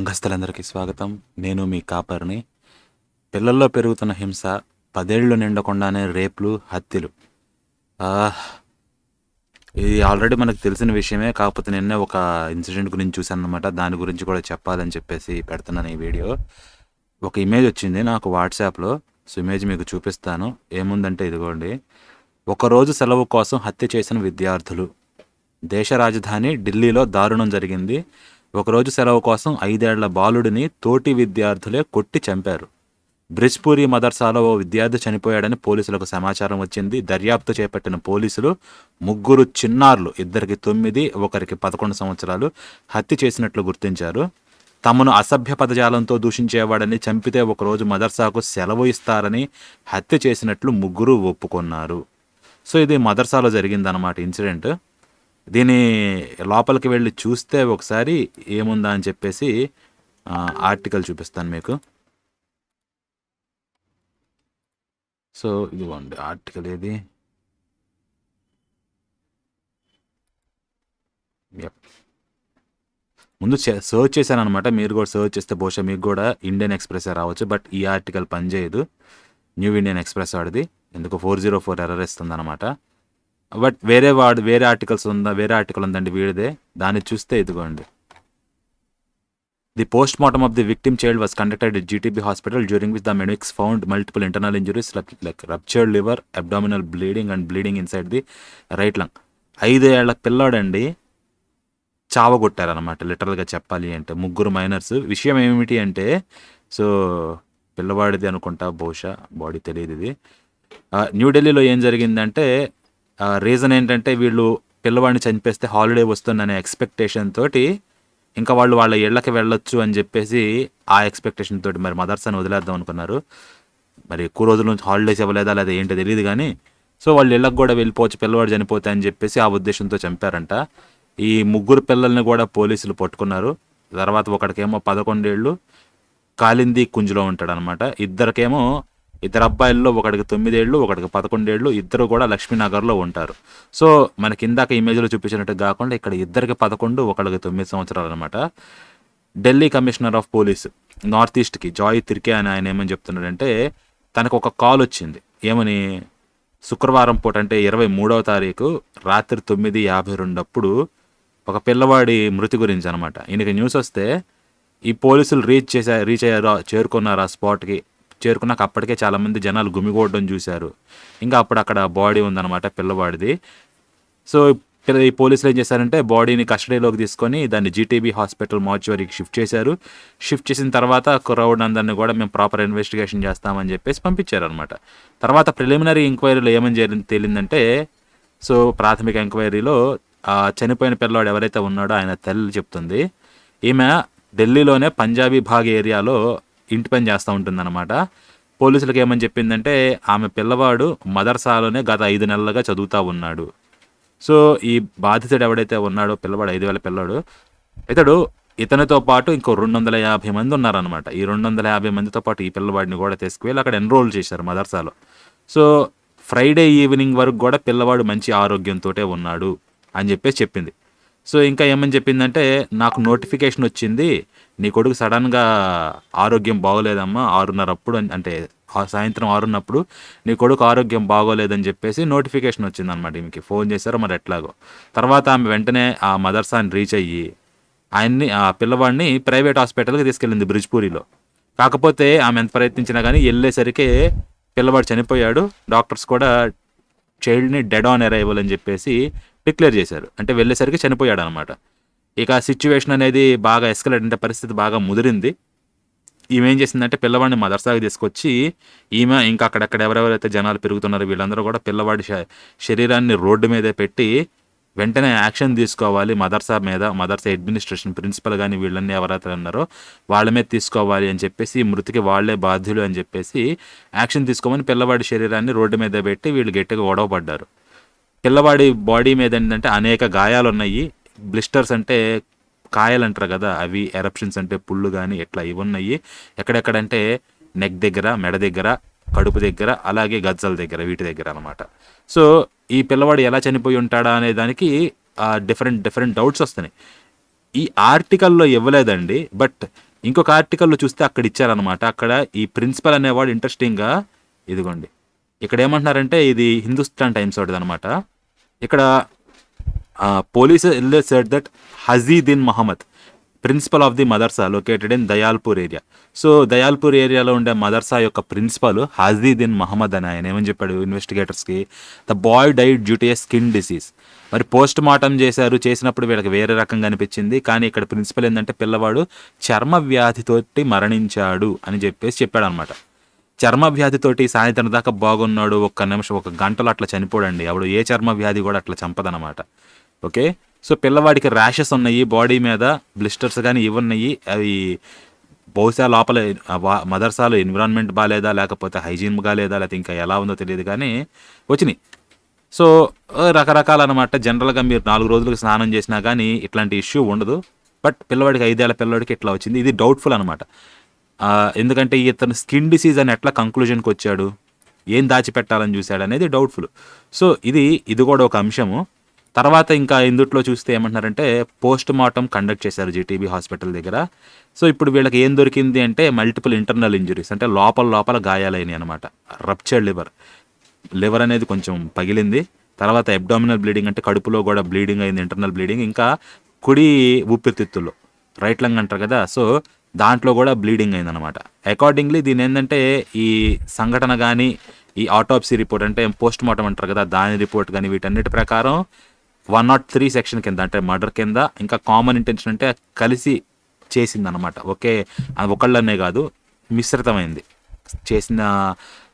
సంఘస్థులందరికీ స్వాగతం. నేను మీ కాపర్ని. పిల్లల్లో పెరుగుతున్న హింస పదేళ్ళు నిండకుండానే రేపులు హత్యలు. ఇది ఆల్రెడీ మనకు తెలిసిన విషయమే కాకపోతే నిన్నే ఒక ఇన్సిడెంట్ గురించి చూశాను అనమాట దాని గురించి కూడా చెప్పాలని చెప్పేసి పెడుతున్నాను ఈ వీడియో. ఒక ఇమేజ్ వచ్చింది నాకు వాట్సాప్లో. సో ఇమేజ్ మీకు చూపిస్తాను. ఏముందంటే ఇదిగోండి. ఒకరోజు సెలవు కోసం హత్య చేసిన విద్యార్థులు. దేశ రాజధాని ఢిల్లీలో దారుణం జరిగింది. ఒకరోజు సెలవు కోసం ఐదేళ్ళ బాలుడిని తోటి విద్యార్థులే కొట్టి చంపారు. బ్రిజ్పూరి మదర్సాలో ఓ విద్యార్థి చనిపోయాడని పోలీసులకు సమాచారం వచ్చింది. దర్యాప్తు చేపట్టిన పోలీసులు ముగ్గురు చిన్నారులు ఇద్దరికి తొమ్మిది ఒకరికి పదకొండు సంవత్సరాలు హత్య చేసినట్లు గుర్తించారు. తమను అసభ్య పదజాలంతో దూషించేవాడని చంపితే ఒకరోజు మదర్సాకు సెలవు ఇస్తారని హత్య చేసినట్లు ముగ్గురు ఒప్పుకున్నారు. సో ఇది మదర్సాలో జరిగిందన్నమాట ఇన్సిడెంట్. దీని లోపలికి వెళ్ళి చూస్తే ఒకసారి ఏముందా అని చెప్పేసి ఆర్టికల్ చూపిస్తాను మీకు. సో ఇదిగోండి ఆర్టికల్ ఏది? ముందు సర్చ్ చేశాను అనమాట మీరు కూడా సర్చ్ చేస్తే బహుశా మీకు కూడా ఇండియన్ ఎక్స్ప్రెస్ రావచ్చు బట్ ఈ ఆర్టికల్ పనిచేయదు. న్యూ ఇండియన్ ఎక్స్ప్రెస్ వాడిది. ఎందుకు ఫోర్ జీరో ఫోర్ ఎర్రర్ ఇస్తుంది అనమాట బట్ వేరే వాడు వేరే ఆర్టికల్స్ ఉందా వేరే ఆర్టికల్ ఉందండి వీడిదే. దాన్ని చూస్తే ఇదిగోండి. The post mortem of the victim child was conducted at GTB hospital during which the medics found multiple internal injuries like ruptured liver abdominal bleeding and bleeding inside the right lung. ఐదేళ్ళ పిల్లాడండి చావగొట్టారనమాట లిటరల్గా చెప్పాలి అంటే. ముగ్గురు miners. విషయం ఏమిటి అంటే so పిల్లవాడిది అనుకుంటా బహుశా బాడీ తెలియదు ఇది. న్యూఢిల్లీలో ఏం జరిగిందంటే రీజన్ ఏంటంటే వీళ్ళు పిల్లవాడిని చనిపేస్తే హాలిడే వస్తుందనే ఎక్స్పెక్టేషన్ తోటి ఇంకా వాళ్ళు వాళ్ళ ఇళ్ళకి వెళ్ళొచ్చు అని చెప్పేసి ఆ ఎక్స్పెక్టేషన్ తోటి మరి అని వదిలేద్దాం అనుకున్నారు. మరి ఎక్కువ రోజుల నుంచి హాలిడేస్ ఇవ్వలేదా లేదా ఏంటో తెలియదు కానీ సో వాళ్ళ ఇళ్ళకి కూడా వెళ్ళిపోవచ్చు పిల్లవాడు చనిపోతే అని చెప్పేసి ఆ ఉద్దేశంతో చంపారంట. ఈ ముగ్గురు పిల్లల్ని కూడా పోలీసులు పట్టుకున్నారు. తర్వాత ఒకడికేమో పదకొండేళ్ళు కాలింది కుంజులో ఉంటాడనమాట. ఇద్దరికేమో ఇద్దరు అబ్బాయిల్లో ఒకడికి తొమ్మిదేళ్ళు ఒకడికి పదకొండేళ్ళు ఇద్దరు కూడా లక్ష్మీనగర్లో ఉంటారు. సో మనకి ఇందాక ఇమేజ్లో చూపించినట్టు కాకుండా ఇక్కడ ఇద్దరికి పదకొండు ఒకడికి తొమ్మిది సంవత్సరాలు అనమాట Delhi commissioner of police north ఈస్ట్కి Joy Tirkey అని ఆయన ఏమని చెప్తున్నాడంటే తనకు ఒక కాల్ వచ్చింది. ఏమని? శుక్రవారం పూట అంటే ఇరవై మూడవ తారీఖు రాత్రి తొమ్మిది యాభై రెండప్పుడు ఒక పిల్లవాడి మృతి గురించి అనమాట ఈయనకి న్యూస్ వస్తే ఈ పోలీసులు రీచ్ చేసా రీచ్ అయ్యారు చేరుకున్నారు ఆ స్పాట్కి? చేరుకున్నాక అప్పటికే చాలామంది జనాలు గుమిగూడడం చూశారు. ఇంకా అప్పుడు అక్కడ బాడీ ఉందన్నమాట పిల్లవాడిది. సో పిల్ల- ఈ పోలీసులు ఏం చేశారంటే బాడీని కస్టడీలోకి తీసుకొని దాన్ని జీటీబీ హాస్పిటల్ మార్చువరీకి షిఫ్ట్ చేశారు. షిఫ్ట్ చేసిన తర్వాత క్రౌడ్ అందరిని కూడా మేము ప్రాపర్ ఇన్వెస్టిగేషన్ చేస్తామని చెప్పేసి పంపించారనమాట తర్వాత ప్రిలిమినరీ ఎంక్వైరీలో ఏమని చేరి- తేలిందంటే సో ప్రాథమిక ఎంక్వైరీలో చనిపోయిన పిల్లవాడు ఎవరైతే ఉన్నాడో ఆయన తల్లి చెప్తుంది. ఈమె ఢిల్లీలోనే పంజాబీ భాగ్ ఏరియాలో ఇంటి పని చేస్తూ ఉంటుందన్నమాట. పోలీసులకు ఏమని చెప్పిందంటే ఆమె పిల్లవాడు మదర్సాలోనే గత ఐదు నెలలుగా చదువుతూ ఉన్నాడు. సో ఈ బాధితుడు ఎవడైతే ఉన్నాడో పిల్లవాడు ఐదు వేల పిల్లవాడు ఇతడు ఇతనితో పాటు ఇంకో రెండు వందల యాభై మంది ఉన్నారనమాట ఈ రెండు వందల యాభై మందితో పాటు ఈ పిల్లవాడిని కూడా తీసుకువెళ్ళి అక్కడ ఎన్రోల్ చేశారు మదర్సాలో సో ఫ్రైడే ఈవినింగ్ వరకు కూడా పిల్లవాడు మంచి ఆరోగ్యంతో ఉన్నాడు అని చెప్పేసి చెప్పింది. సో ఇంకా ఏమని చెప్పిందంటే నాకు నోటిఫికేషన్ వచ్చింది. నీ కొడుకు సడన్గా ఆరోగ్యం బాగోలేదమ్మా ఆరున్నర అప్పుడు అంటే ఆ సాయంత్రం ఆరున్నప్పుడు నీ కొడుకు ఆరోగ్యం బాగోలేదని చెప్పేసి నోటిఫికేషన్ వచ్చింది అనమాట ఈమెకి. ఫోన్ చేశారు మరి ఎట్లాగో. తర్వాత ఆమె వెంటనే ఆ మదర్సాని రీచ్ అయ్యి ఆయన్ని ఆ పిల్లవాడిని ప్రైవేట్ హాస్పిటల్కి తీసుకెళ్ళింది బ్రిజ్పూరిలో. కాకపోతే ఆమె ఎంత ప్రయత్నించినా కానీ వెళ్ళేసరికి పిల్లవాడు చనిపోయాడు. డాక్టర్స్ కూడా చైల్డ్ని డెడ్ ఆన్ అరైవల్ అని చెప్పేసి డిక్లేర్ చేశారు. అంటే వెళ్ళేసరికి చనిపోయాడు అనమాట ఇక సిచ్యువేషన్ అనేది బాగా ఎస్కలేట్ అంటే పరిస్థితి బాగా ముదిరింది. ఈమె ఏం చేసిందంటే పిల్లవాడిని మదర్సాకి తీసుకొచ్చి ఈమె ఇంకా అక్కడక్కడ ఎవరెవరైతే జనాలు పెరుగుతున్నారో వీళ్ళందరూ కూడా పిల్లవాడి శరీరాన్ని రోడ్డు మీదే పెట్టి వెంటనే యాక్షన్ తీసుకోవాలి. మదర్సా మీద మదర్సా అడ్మినిస్ట్రేషన్ ప్రిన్సిపల్ కానీ వీళ్ళన్నీ ఎవరైతే ఉన్నారో వాళ్ళ మీద తీసుకోవాలి అని చెప్పేసి మృతికి వాళ్ళే బాధ్యులు అని చెప్పేసి యాక్షన్ తీసుకోమని పిల్లవాడి శరీరాన్ని రోడ్డు మీద పెట్టి వీళ్ళు గట్టిగా గొడవ పడ్డారు పిల్లవాడి బాడీ మీద ఏంటంటే అనేక గాయాలు ఉన్నాయి బ్లిస్టర్స్ అంటే కాయలు అంటారు కదా అవి ఎరప్షన్స్ అంటే పుళ్ళు కానీ ఎట్లా ఇవి ఉన్నాయి ఎక్కడెక్కడంటే నెక్ దగ్గర మెడ దగ్గర కడుపు దగ్గర అలాగే గజ్జల దగ్గర వీటి దగ్గర అనమాట సో ఈ పిల్లవాడు ఎలా చనిపోయి ఉంటాడా అనే దానికి డిఫరెంట్ డిఫరెంట్ డౌట్స్ వస్తున్నాయి. ఈ ఆర్టికల్లో ఇవ్వలేదండి బట్ ఇంకొక ఆర్టికల్లో చూస్తే అక్కడ ఇచ్చారనమాట అక్కడ ఈ ప్రిన్సిపల్ అనేవాడు ఇంట్రెస్టింగ్గా ఇదిగోండి ఇక్కడ ఏమంటున్నారంటే ఇది హిందుస్థాన్ టైమ్స్ ఒకటి అనమాట ఇక్కడ police said that Hajiuddin Mohammed principal of the madrasa located in Dayalpur area so Dayalpur ఏరియాలో ఉండే మదర్సా యొక్క ప్రిన్సిపల్ హజీదిన్ మహమ్మద్ అని ఆయన ఏమని చెప్పాడు? ఇన్వెస్టిగేటర్స్కి the boy died due to a skin disease మరి పోస్ట్ మార్టం చేశారు చేసినప్పుడు వీళ్ళకి వేరే రకంగా అనిపించింది. కానీ ఇక్కడ ప్రిన్సిపల్ ఏంటంటే పిల్లవాడు చర్మ వ్యాధితోటి మరణించాడు అని చెప్పేసి చెప్పాడు అనమాట చర్మ వ్యాధితోటి సాయంత్రం దాకా బాగున్నాడు ఒక్క నిమిషం ఒక గంటలో అట్లా చనిపోడండి. అప్పుడు ఏ చర్మ వ్యాధి కూడా అట్లా చంపదనమాట ఓకే? సో పిల్లవాడికి ర్యాషెస్ ఉన్నాయి బాడీ మీద బ్లిస్టర్స్ కానీ ఇవి ఉన్నాయి అవి బహుశా లోపల మదర్సాలో ఎన్విరాన్మెంట్ బాగాలేదా లేకపోతే హైజీన్ బాగాలేదా లేకపోతే ఇంకా ఎలా ఉందో తెలియదు కానీ వచ్చినాయి. సో రకరకాల అనమాట జనరల్గా మీరు నాలుగు రోజులకు స్నానం చేసినా కానీ ఇట్లాంటి ఇష్యూ ఉండదు. బట్ పిల్లవాడికి ఐదేళ్ళ పిల్లవాడికి ఇట్లా వచ్చింది. ఇది డౌట్ఫుల్ అనమాట ఎందుకంటే ఇతను స్కిన్ డిసీజ్ అని ఎట్లా కంక్లూజన్కి వచ్చాడు ఏం దాచిపెట్టాలని చూశాడు అనేది డౌట్ఫుల్ సో ఇది ఇది కూడా ఒక అంశము. తర్వాత ఇంకా ఇందుట్లో చూస్తే ఏమంటున్నారంటే పోస్ట్ మార్టం కండక్ట్ చేశారు జీటీబీ హాస్పిటల్ దగ్గర. సో ఇప్పుడు వీళ్ళకి ఏం దొరికింది అంటే మల్టిపుల్ ఇంటర్నల్ ఇంజురీస్ అంటే లోపల లోపల గాయాలైనవి అనమాట రప్చర్డ్ లివర్. లివర్ అనేది కొంచెం పగిలింది. తర్వాత అబ్డామినల్ బ్లీడింగ్ అంటే కడుపులో కూడా బ్లీడింగ్ అయింది ఇంటర్నల్ బ్లీడింగ్. ఇంకా కుడి ఊపిరితిత్తుల్లో రైట్ లంగ్ అంటారు కదా. సో దాంట్లో కూడా బ్లీడింగ్ అయిందనమాట అకార్డింగ్లీ దీని ఏంటంటే ఈ సంఘటన కానీ ఈ ఆటోప్సీ రిపోర్ట్ అంటే పోస్ట్ మార్టం అంటారు కదా దాని రిపోర్ట్ కానీ వీటన్నిటి ప్రకారం వన్ నాట్ త్రీ సెక్షన్ కింద అంటే మర్డర్ కింద ఇంకా కామన్ ఇంటెన్షన్ అంటే కలిసి చేసిందనమాట ఒకే ఓకే ఒకళ్ళనే కాదు మిశ్రితమైంది. చేసిన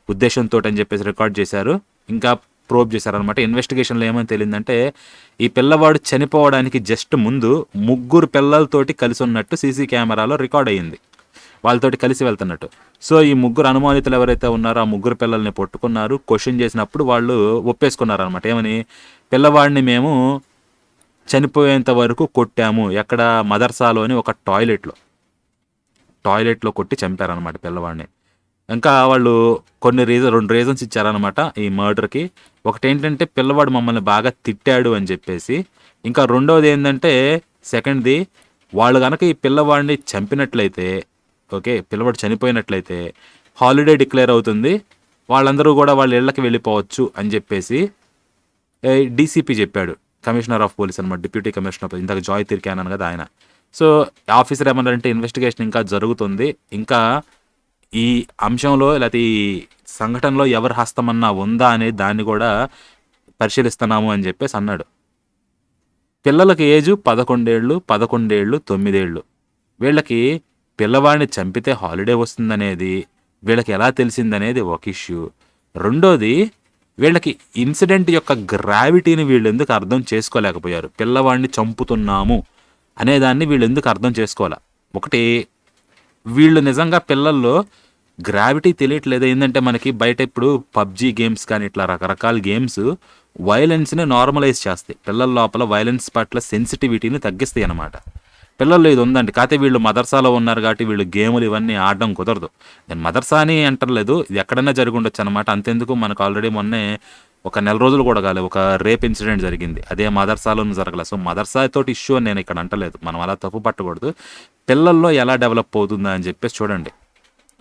ఉద్దేశంతో అని చెప్పేసి రికార్డ్ చేశారు. ఇంకా ప్రోబ్ చేశారనమాట ఇన్వెస్టిగేషన్లో ఏమని తెలియదంటే ఈ పిల్లవాడు చనిపోవడానికి జస్ట్ ముందు ముగ్గురు పిల్లలతోటి కలిసి ఉన్నట్టు సీసీ కెమెరాలో రికార్డ్ అయ్యింది. వాళ్ళతోటి కలిసి వెళ్తున్నట్టు. సో ఈ ముగ్గురు అనుమానితులు ఎవరైతే ఉన్నారో ఆ ముగ్గురు పిల్లల్ని పట్టుకున్నారు. క్వశ్చన్ చేసినప్పుడు వాళ్ళు ఒప్పేసుకున్నారు అనమాట ఏమని? పిల్లవాడిని మేము చనిపోయేంత వరకు కొట్టాము. ఎక్కడ మదర్సాలోని ఒక టాయిలెట్లో. టాయిలెట్లో కొట్టి చంపారనమాట పిల్లవాడిని. ఇంకా వాళ్ళు కొన్ని రీజన్ రెండు రీజన్స్ ఇచ్చారనమాట ఈ మర్డర్కి. ఒకటి ఏంటంటే పిల్లవాడు మమ్మల్ని బాగా తిట్టాడు అని చెప్పేసి. ఇంకా రెండవది ఏంటంటే సెకండ్ది వాళ్ళు కనుక ఈ పిల్లవాడిని చంపినట్లయితే ఓకే పిల్లవాడు చనిపోయినట్లయితే హాలిడే డిక్లేర్ అవుతుంది. వాళ్ళందరూ కూడా వాళ్ళ ఇళ్ళకి వెళ్ళిపోవచ్చు అని చెప్పేసి డీసీపీ చెప్పాడు. కమిషనర్ ఆఫ్ పోలీస్ అనమాట డిప్యూటీ కమిషనర్ ఆఫ్ ఇందాక జాయ్ తిరిగి అన్నాను కదా ఆయన. సో ఆఫీసర్ ఏమన్నారంటే ఇన్వెస్టిగేషన్ ఇంకా జరుగుతుంది. ఇంకా ఈ అంశంలో లేకపోతే ఈ సంఘటనలో ఎవరి హస్తమన్నా ఉందా అనే దాన్ని కూడా పరిశీలిస్తున్నాము అని చెప్పేసి అన్నాడు. పిల్లలకి ఏజు పదకొండేళ్ళు పదకొండేళ్ళు తొమ్మిదేళ్ళు. వీళ్ళకి పిల్లవాడిని చంపితే హాలిడే వస్తుందనేది వీళ్ళకి ఎలా తెలిసిందనేది ఒక ఇష్యూ. రెండోది వీళ్ళకి ఇన్సిడెంట్ యొక్క గ్రావిటీని వీళ్ళు ఎందుకు అర్థం చేసుకోలేకపోయారు? పిల్లవాడిని చంపుతున్నాము అనేదాన్ని వీళ్ళు ఎందుకు అర్థం చేసుకోవాలి? ఒకటి వీళ్ళు నిజంగా పిల్లల్లో గ్రావిటీ తెలియట్లేదు. ఏంటంటే మనకి బయట ఇప్పుడు పబ్జీ గేమ్స్ కానీ ఇట్లా రకరకాల గేమ్స్ వైలెన్స్ని నార్మలైజ్ చేస్తాయి. పిల్లల లోపల వైలెన్స్ పట్ల సెన్సిటివిటీని తగ్గిస్తాయి అన్నమాట. పిల్లల్లో ఇది ఉందండి. కాకపోతే వీళ్ళు మదర్సాలో ఉన్నారు కాబట్టి వీళ్ళు గేములు ఇవన్నీ ఆడడం కుదరదు. నేను మదర్సా అని అంటలేదు. ఇది ఎక్కడైనా జరిగి ఉండొచ్చు అనమాట అంతెందుకు మనకు ఆల్రెడీ మొన్నే ఒక నెల రోజులు కూడా కాలేదు ఒక రేప్ ఇన్సిడెంట్ జరిగింది. అదే మదర్సాలోనూ జరగలేదు సో మదర్సా తోటి ఇష్యూ అని నేను ఇక్కడ అంటలేదు. మనం అలా తప్పు పట్టకూడదు. పిల్లల్లో ఎలా డెవలప్ అవుతుందా అని చెప్పేసి చూడండి.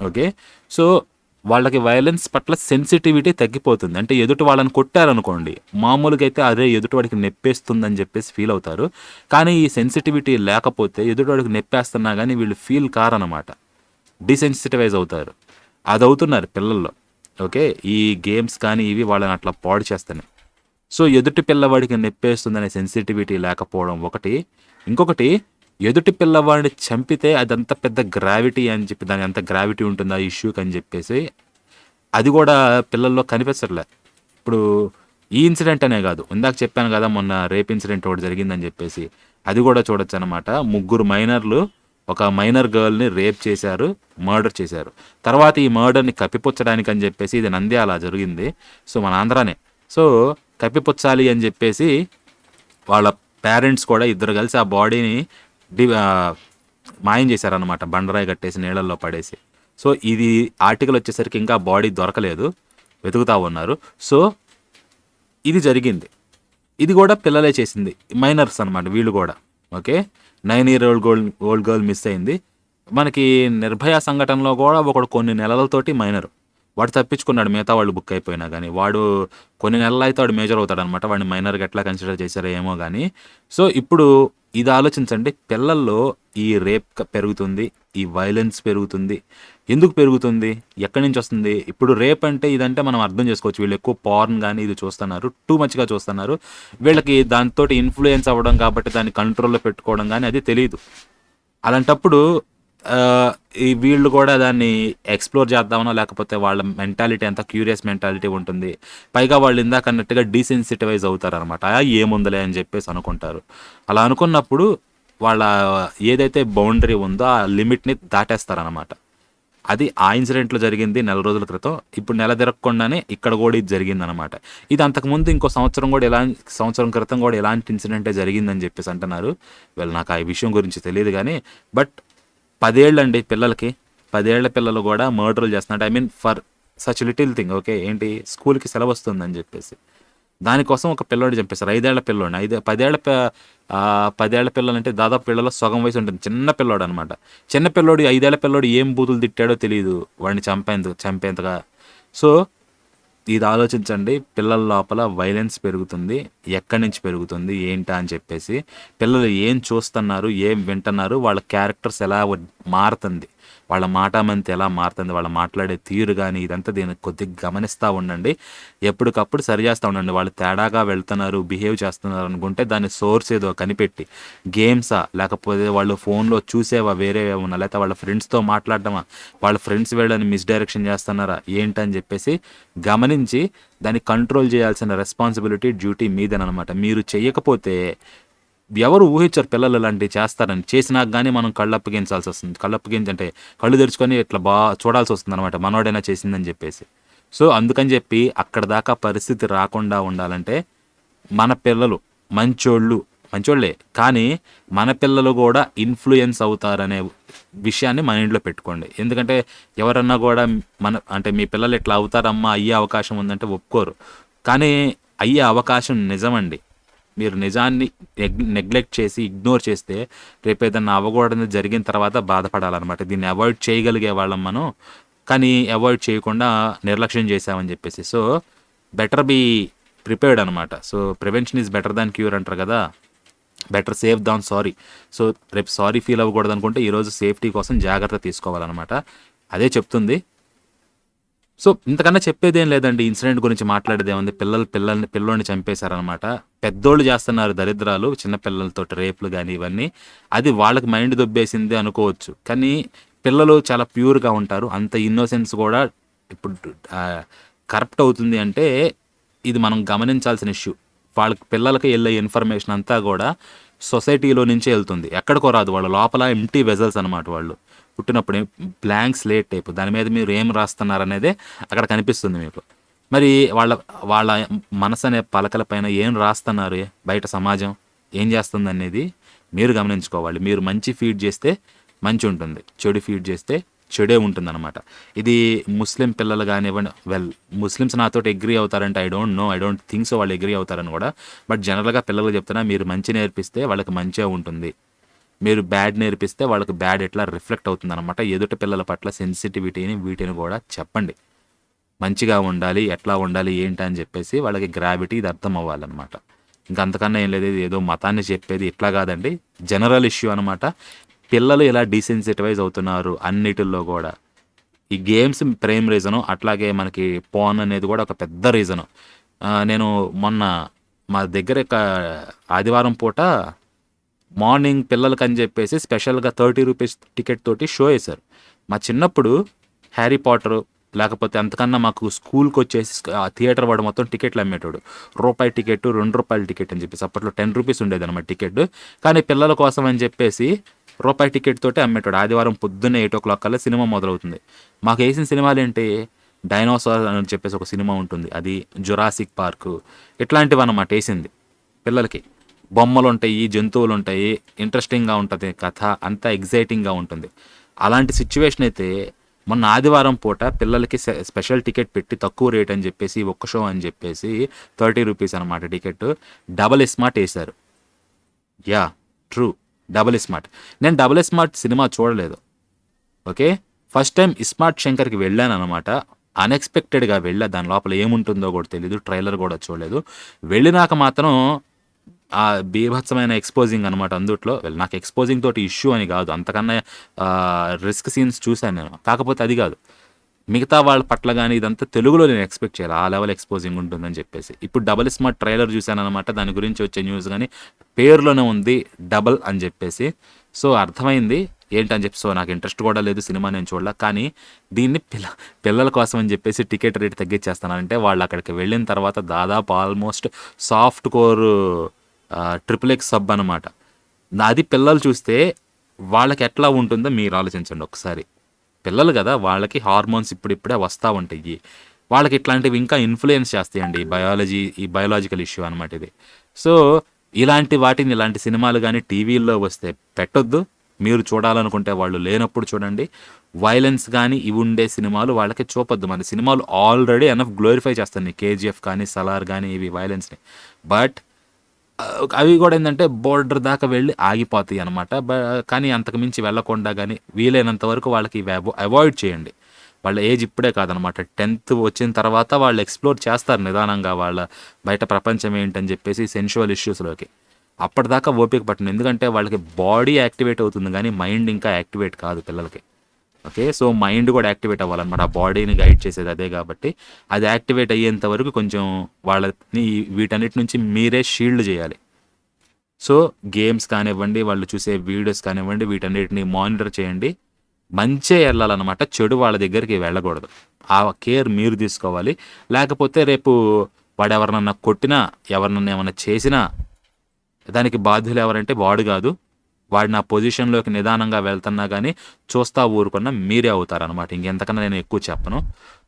ఓకే? సో వాళ్ళకి వైలెన్స్ పట్ల సెన్సిటివిటీ తగ్గిపోతుంది. అంటే ఎదుటి వాళ్ళని కొట్టారనుకోండి మామూలుగా అయితే అదే ఎదుటివాడికి నెప్పేస్తుందని చెప్పేసి ఫీల్ అవుతారు. కానీ ఈ సెన్సిటివిటీ లేకపోతే ఎదుటివాడికి నెప్పేస్తున్నా కానీ వీళ్ళు ఫీల్ కారనమాట. డిసెన్సిటివైజ్ అవుతారు. అది అవుతున్నారు పిల్లల్లో. ఓకే? ఈ గేమ్స్ కానీ ఇవి వాళ్ళని అట్లా పాడు చేస్తున్నాయి సో ఎదుటి పిల్లవాడికి నెప్పేస్తుందనే సెన్సిటివిటీ లేకపోవడం ఒకటి. ఇంకొకటి ఎదుటి పిల్లవాడిని చంపితే అదంత పెద్ద గ్రావిటీ అని చెప్పి దాని అంత గ్రావిటీ ఉంటుంది ఆ ఇష్యూకి అని చెప్పేసి అది కూడా పిల్లల్లో కనిపించట్లే ఇప్పుడు ఈ ఇన్సిడెంట్ అనే కాదు. ఇందాక చెప్పాను కదా మొన్న రేప్ ఇన్సిడెంట్ ఒకటి జరిగిందని చెప్పేసి అది కూడా చూడొచ్చు అనమాట ముగ్గురు మైనర్లు ఒక మైనర్ గర్ల్ని రేప్ చేశారు మర్డర్ చేశారు. తర్వాత ఈ మర్డర్ని కప్పిపుచ్చడానికి అని చెప్పేసి ఇది నంద్యాల జరిగింది. సో మన ఆంధ్రానే. సో కప్పిపుచ్చాలి అని చెప్పేసి వాళ్ళ పేరెంట్స్ కూడా ఇద్దరు కలిసి ఆ బాడీని డి మాయం చేశారనమాట బండరాయి కట్టేసి నీళ్ళల్లో పడేసి. సో ఇది ఆర్టికల్ వచ్చేసరికి ఇంకా బాడీ దొరకలేదు. వెతుకుతా ఉన్నారు. సో ఇది జరిగింది. ఇది కూడా పిల్లలే చేసింది. మైనర్స్ అన్నమాట వీళ్ళు కూడా. Okay? Nine year old gold old girl miss అయింది. మనకి నిర్భయ సంఘటనలో కూడా ఒకడు కొన్ని నెలలతోటి మైనర్. వాడు తప్పించుకున్నాడు మిగతా వాళ్ళు బుక్ అయిపోయినా కానీ వాడు కొన్ని నెలలు అయితే వాడు మేజర్ అవుతాడు అనమాట వాడిని మైనర్గా ఎట్లా కన్సిడర్ చేశారో ఏమో కానీ సో ఇప్పుడు ఇది ఆలోచించండి. పిల్లల్లో ఈ రేప్ పెరుగుతుంది ఈ వైలెన్స్ పెరుగుతుంది. ఎందుకు పెరుగుతుంది? ఎక్కడి నుంచి వస్తుంది? ఇప్పుడు రేప్ అంటే ఇదంటే మనం అర్థం చేసుకోవచ్చు. వీళ్ళు ఎక్కువ పార్న్ కానీ ఇది చూస్తున్నారు. టూ మచ్గా చూస్తున్నారు. వీళ్ళకి దాంతో ఇన్ఫ్లుయెన్స్ అవ్వడం కాబట్టి దాన్ని కంట్రోల్లో పెట్టుకోవడం కానీ అది తెలియదు అలాంటప్పుడు ఈ వీళ్ళు కూడా దాన్ని ఎక్స్ప్లోర్ చేద్దామనో లేకపోతే వాళ్ళ మెంటాలిటీ అంతా క్యూరియస్ మెంటాలిటీ ఉంటుంది. పైగా వాళ్ళు ఇందాక అన్నట్టుగా డీసెన్సిటివైజ్ అవుతారు అనమాట ఏముందలే అని చెప్పేసి అనుకుంటారు. అలా అనుకున్నప్పుడు వాళ్ళ ఏదైతే బౌండరీ ఉందో ఆ లిమిట్ని దాటేస్తారనమాట అది ఆ ఇన్సిడెంట్లో జరిగింది నెల రోజుల క్రితం. ఇప్పుడు నెల తిరగకుండానే ఇక్కడ కూడా ఇది జరిగిందనమాట ఇది అంతకుముందు ఇంకో సంవత్సరం కూడా ఎలా సంవత్సరం క్రితం కూడా ఎలాంటి ఇన్సిడెంటే జరిగిందని చెప్పేసి అంటున్నారు. వీళ్ళు నాకు ఆ విషయం గురించి తెలియదు కానీ బట్ పదేళ్ళు అండి పిల్లలకి. పదేళ్ళ పిల్లలు కూడా మర్డర్లు చేస్తున్నారు. I mean for such little thing okay ఏంటి? స్కూల్కి సెలవు వస్తుందని చెప్పేసి. దానికోసం ఒక పిల్లోడు చంపేశారు. ఐదేళ్ళ పిల్లోడిని. ఐదు పదేళ్ళ పదేళ్ళ పిల్లలు అంటే దాదాపు పిల్లల సగం వయసు ఉంటుంది. చిన్న పిల్లోడు అనమాట చిన్న పిల్లోడు ఐదేళ్ళ పిల్లోడు ఏం బూతులు తిట్టాడో తెలియదు వాడిని చంపేందుకు చంపేంతగా. సో ఇది ఆలోచించండి పిల్లల లోపల వైలెన్స్ పెరుగుతుంది ఎక్కడి నుంచి పెరుగుతుంది ఏంటా అని చెప్పేసి. పిల్లలు ఏం చూస్తున్నారు ఏం వింటున్నారు వాళ్ళ క్యారెక్టర్స్ ఎలా మారుతుంది. వాళ్ళ మాట మంతి ఎలా మారుతుంది వాళ్ళ మాట్లాడే తీరు కానీ ఇదంతా దీన్ని కొద్దిగా గమనిస్తూ ఉండండి. ఎప్పటికప్పుడు సరి చేస్తూ ఉండండి. వాళ్ళు తేడాగా వెళ్తున్నారు బిహేవ్ చేస్తున్నారు అనుకుంటే దాని సోర్స్ ఏదో కనిపెట్టి గేమ్సా లేకపోతే వాళ్ళు ఫోన్లో చూసేవా వేరే ఏమన్నా లేకపోతే వాళ్ళ ఫ్రెండ్స్తో మాట్లాడటమా వాళ్ళ ఫ్రెండ్స్ వీళ్ళని మిస్డైరెక్షన్ చేస్తున్నారా ఏంటని చెప్పేసి గమనించి దాన్ని కంట్రోల్ చేయాల్సిన రెస్పాన్సిబిలిటీ డ్యూటీ మీదేనమాట మీరు చేయకపోతే ఎవరు ఊహించారు పిల్లలు ఇలాంటివి చేస్తారని. చేసినాక కానీ మనం కళ్ళప్పగించాల్సి వస్తుంది. కళ్ళప్పగించి అంటే కళ్ళు తెరుచుకొని ఇట్లా బాగా చూడాల్సి వస్తుంది అనమాట మనోడైనా చేసిందని చెప్పేసి. సో అందుకని చెప్పి అక్కడ దాకా పరిస్థితి రాకుండా ఉండాలంటే మన పిల్లలు మంచోళ్ళు మంచోళ్ళే. కానీ మన పిల్లలు కూడా ఇన్ఫ్లుయెన్స్ అవుతారనే విషయాన్ని మన ఇంట్లో పెట్టుకోండి. ఎందుకంటే ఎవరన్నా కూడా మన అంటే మీ పిల్లలు ఇట్లా అవుతారమ్మా అయ్యే అవకాశం ఉందంటే ఒప్పుకోరు. కానీ అయ్యే అవకాశం నిజమండి. మీరు నిజాన్ని నెగ్లెక్ట్ చేసి ఇగ్నోర్ చేస్తే రేపు ఏదన్నా అవ్వకూడదు జరిగిన తర్వాత బాధపడాలన్నమాట. దీన్ని అవాయిడ్ చేయగలిగే వాళ్ళం మనం. కానీ అవాయిడ్ చేయకుండా నిర్లక్ష్యం చేసామని చెప్పేసి. సో బెటర్ బీ ప్రిపేర్డ్ అనమాట so prevention is better than cure అంటారు కదా. Better safe than sorry so రేపు సారీ ఫీల్ అవ్వకూడదు అనుకుంటే ఈరోజు సేఫ్టీ కోసం జాగ్రత్త తీసుకోవాలన్నమాట. అదే చెప్తుంది. సో ఇంతకన్నా చెప్పేదేం లేదండి. ఇన్సిడెంట్ గురించి మాట్లాడేది ఏముంది? పిల్లలు పిల్లల్ని పిల్లోని చంపేశారనమాట పెద్దోళ్ళు చేస్తున్నారు దరిద్రాలు చిన్న పిల్లలతో రేపులు కానీ ఇవన్నీ. అది వాళ్ళకి మైండ్ దొబ్బేసింది అనుకోవచ్చు. కానీ పిల్లలు చాలా ప్యూర్గా ఉంటారు. అంత ఇన్నోసెన్స్ కూడా ఇప్పుడు కరప్ట్ అవుతుంది అంటే ఇది మనం గమనించాల్సిన ఇష్యూ. వాళ్ళకి పిల్లలకి వెళ్ళే ఇన్ఫర్మేషన్ అంతా కూడా సొసైటీలో నుంచే వెళ్తుంది. ఎక్కడికో రాదు. వాళ్ళ లోపల ఎంటీ వెజల్స్ అనమాట వాళ్ళు. పుట్టినప్పుడు బ్లాంక్ స్లేట్ టైప్ దాని మీద మీరు ఏం రాస్తున్నారు అనేది అక్కడ కనిపిస్తుంది మీకు. మరి వాళ్ళ వాళ్ళ మనసు అనే పలకల పైన ఏం రాస్తున్నారు బయట సమాజం? ఏం చేస్తుంది అనేది మీరు గమనించుకోవాలి. మీరు మంచి ఫీడ్ చేస్తే మంచి ఉంటుంది చెడు ఫీడ్ చేస్తే చెడే ఉంటుందన్నమాట. ఇది ముస్లిం పిల్లలు కానివ్వండి వెల్ ముస్లిమ్స్ నాతో agree అవుతారంటే I don't know I don't think so వాళ్ళు అగ్రీ అవుతారని కూడా. బట్ జనరల్గా పిల్లలు చెప్తున్నా మీరు మంచి నేర్పిస్తే వాళ్ళకి మంచిగా ఉంటుంది. మీరు బ్యాడ్ నేర్పిస్తే వాళ్ళకి బ్యాడ్ ఎట్లా రిఫ్లెక్ట్ అవుతుంది అనమాట ఎదుటి పిల్లల పట్ల సెన్సిటివిటీని వీటిని కూడా చెప్పండి. మంచిగా ఉండాలి ఎట్లా ఉండాలి ఏంటి అని చెప్పేసి వాళ్ళకి గ్రావిటీ ఇది అర్థం అవ్వాలన్నమాట. ఇంక అంతకన్నా ఏం లేదు ఇది ఏదో మతాన్ని చెప్పేది ఇట్లా కాదండి. జనరల్ ఇష్యూ అనమాట పిల్లలు ఇలా డీసెన్సిటివైజ్ అవుతున్నారు అన్నిటిల్లో కూడా. ఈ గేమ్స్ ప్రేమ్ రీజను అట్లాగే మనకి పోన్ అనేది కూడా ఒక పెద్ద రీజను. నేను మొన్న మా దగ్గర ఆదివారం పూట మార్నింగ్ పిల్లలకి అని చెప్పేసి స్పెషల్గా థర్టీ రూపీస్ టికెట్ తోటి షో వేశారు. మా చిన్నప్పుడు హ్యారీ పాటర్ లేకపోతే అంతకన్నా మాకు స్కూల్కి వచ్చేసి థియేటర్ వాడు మొత్తం టికెట్లు అమ్మేటాడు. రూపాయి టికెట్ రెండు రూపాయల టికెట్ అని చెప్పేసి అప్పట్లో టెన్ రూపీస్ ఉండేదన్నమాట టికెట్. కానీ పిల్లల కోసం అని చెప్పేసి రూపాయి టికెట్ తోటే అమ్మేటాడు. ఆదివారం పొద్దున్నే ఎయిట్ ఓ క్లాక్ కల్లా సినిమా మొదలవుతుంది. మాకు వేసిన సినిమాలు ఏంటి? డైనోసార్ అని చెప్పేసి ఒక సినిమా ఉంటుంది. అది జురాసిక్ పార్క్ ఇట్లాంటివి అన్నమాట వేసింది పిల్లలకి. బొమ్మలు ఉంటాయి జంతువులు ఉంటాయి ఇంట్రెస్టింగ్గా ఉంటుంది కథ అంతా ఎగ్జైటింగ్గా ఉంటుంది. అలాంటి సిచ్యువేషన్ అయితే మొన్న ఆదివారం పూట పిల్లలకి స్పెషల్ టికెట్ పెట్టి తక్కువ రేట్ అని చెప్పేసి ఒక్క షో అని చెప్పేసి థర్టీ రూపీస్ అనమాట టికెట్ డబల్ స్మార్ట్ వేశారు. యా ట్రూ డబుల్ స్మార్ట్ నేను డబుల్ స్మార్ట్ సినిమా చూడలేదు. ఓకే ఫస్ట్ టైం ఇస్మార్ట్ శంకర్కి వెళ్ళాను అనమాట అన్ఎక్స్పెక్టెడ్గా వెళ్ళా. దాని లోపల ఏముంటుందో కూడా తెలియదు ట్రైలర్ కూడా చూడలేదు. వెళ్ళినాక మాత్రం ఆ బీభత్సమైన ఎక్స్పోజింగ్ అనమాట అందుట్లో. నాకు ఎక్స్పోజింగ్ తోటి ఇష్యూ అని కాదు. అంతకన్నా రిస్క్ సీన్స్ చూశాను నేను. కాకపోతే అది కాదు. మిగతా వాళ్ళ పట్ల కానీ ఇదంతా తెలుగులో నేను ఎక్స్పెక్ట్ చేయాలి. ఆ లెవెల్ ఎక్స్పోజింగ్ ఉంటుందని చెప్పేసి. ఇప్పుడు డబల్ స్మార్ట్ ట్రైలర్ చూశాను అనమాట దాని గురించి వచ్చే న్యూస్ కానీ పేరులోనే ఉంది డబల్ అని చెప్పేసి. సో అర్థమైంది. ఏంటని చెప్పి సో నాకు ఇంట్రెస్ట్ కూడా లేదు. సినిమా నేను చూడాల. కానీ దీన్ని పిల్ల పిల్లల కోసం అని చెప్పేసి టికెట్ రేట్ తగ్గించేస్తానంటే వాళ్ళు అక్కడికి వెళ్ళిన తర్వాత దాదాపు almost soft core triple X sub అనమాట అది పిల్లలు చూస్తే వాళ్ళకి ఎట్లా ఉంటుందో మీరు ఆలోచించండి ఒకసారి. పిల్లలు కదా వాళ్ళకి హార్మోన్స్ ఇప్పుడిప్పుడే వస్తూ ఉంటాయి. వాళ్ళకి ఇట్లాంటివి ఇంకా ఇన్ఫ్లుయెన్స్ చేస్తాయండి ఈ బయాలజీ ఈ బయాలజికల్ ఇష్యూ అనమాట ఇది. సో ఇలాంటి వాటిని ఇలాంటి సినిమాలు కానీ టీవీల్లో వస్తే పెట్టొద్దు. మీరు చూడాలనుకుంటే వాళ్ళు లేనప్పుడు చూడండి. వైలెన్స్ కానీ ఇవి ఉండే సినిమాలు వాళ్ళకి చూపొద్దు. మన సినిమాలు ఆల్రెడీ ఎనఫ్ గ్లోరిఫై చేస్తాయి. కేజీఎఫ్ కానీ సలార్ కానీ ఇవి వైలెన్స్ని బట్ అవి కూడా ఏంటంటే బోర్డర్ దాకా వెళ్ళి ఆగిపోతాయి అనమాట కానీ అంతకు మించి వెళ్ళకుండా కానీ వీలైనంత వరకు వాళ్ళకి ఇవి అవాయిడ్ చేయండి. వాళ్ళ ఏజ్ ఇప్పుడే కాదనమాట టెన్త్ వచ్చిన తర్వాత వాళ్ళు ఎక్స్ప్లోర్ చేస్తారు నిదానంగా వాళ్ళ బయట ప్రపంచం ఏంటని చెప్పేసి సెన్షువల్ ఇష్యూస్లోకి. అప్పటిదాకా ఓపిక పట్టను ఎందుకంటే వాళ్ళకి బాడీ యాక్టివేట్ అవుతుంది కానీ మైండ్ ఇంకా యాక్టివేట్ కాదు పిల్లలకి. ఓకే? సో మైండ్ కూడా యాక్టివేట్ అవ్వాలన్నమాట. ఆ బాడీని గైడ్ చేసేది అదే కాబట్టి. అది యాక్టివేట్ అయ్యేంత వరకు కొంచెం వాళ్ళని వీటన్నిటి నుంచి మీరే షీల్డ్ చేయాలి. సో గేమ్స్ కానివ్వండి వాళ్ళు చూసే వీడియోస్ కానివ్వండి వీటన్నిటిని మానిటర్ చేయండి. మంచే వెళ్ళాలన్నమాట. చెడు వాళ్ళ దగ్గరికి వెళ్ళకూడదు. ఆ కేర్ మీరు తీసుకోవాలి. లేకపోతే రేపు వాడు ఎవరినన్నా కొట్టినా ఎవరినన్నా ఏమైనా చేసినా దానికి బాధ్యులు ఎవరంటే వాడు కాదు. వాడు నా పొజిషన్లోకి నిదానంగా వెళ్తున్నా కానీ చూస్తా ఊరుకున్నా మీరే అవుతారనమాట ఇంకెంతకన్నా నేను ఎక్కువ చెప్పను.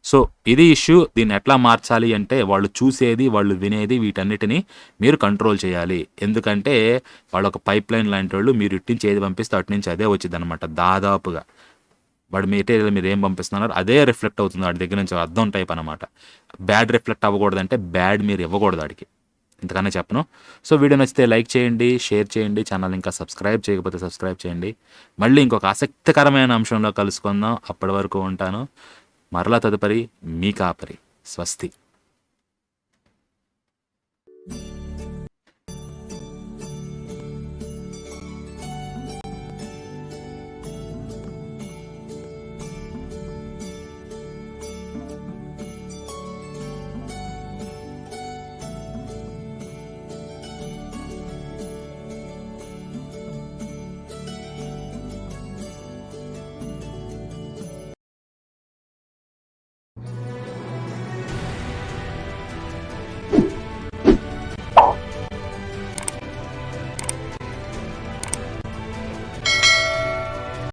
సో ఇది ఇష్యూ. దీన్ని ఎట్లా మార్చాలి అంటే వాళ్ళు చూసేది వాళ్ళు వినేది వీటన్నిటిని మీరు కంట్రోల్ చేయాలి. ఎందుకంటే వాళ్ళ ఒక పైప్ లైన్ లాంటి వాళ్ళు మీరు ఇట్టించి ఏది పంపిస్తే అటు నుంచి అదే వచ్చింది అనమాట దాదాపుగా. వాడు మెటీరియల్ మీరు ఏం పంపిస్తున్నారు అదే రిఫ్లెక్ట్ అవుతుంది వాడి దగ్గర నుంచి అర్థం టైప్ అనమాట బ్యాడ్ రిఫ్లెక్ట్ అవ్వకూడదంటే బ్యాడ్ మీరు ఇవ్వకూడదు వాడికి ఇంతకన్నా చెప్పను. సో వీడియో నచ్చితే లైక్ చేయండి షేర్ చేయండి ఛానల్ ఇంకా సబ్స్క్రైబ్ చేయకపోతే సబ్స్క్రైబ్ చేయండి. మళ్ళీ ఇంకొక ఆసక్తికరమైన అంశంలో కలుసుకుందాం. అప్పటి వరకు ఉంటాను. మరలా తదుపరి మీ కాపరి. స్వస్తి.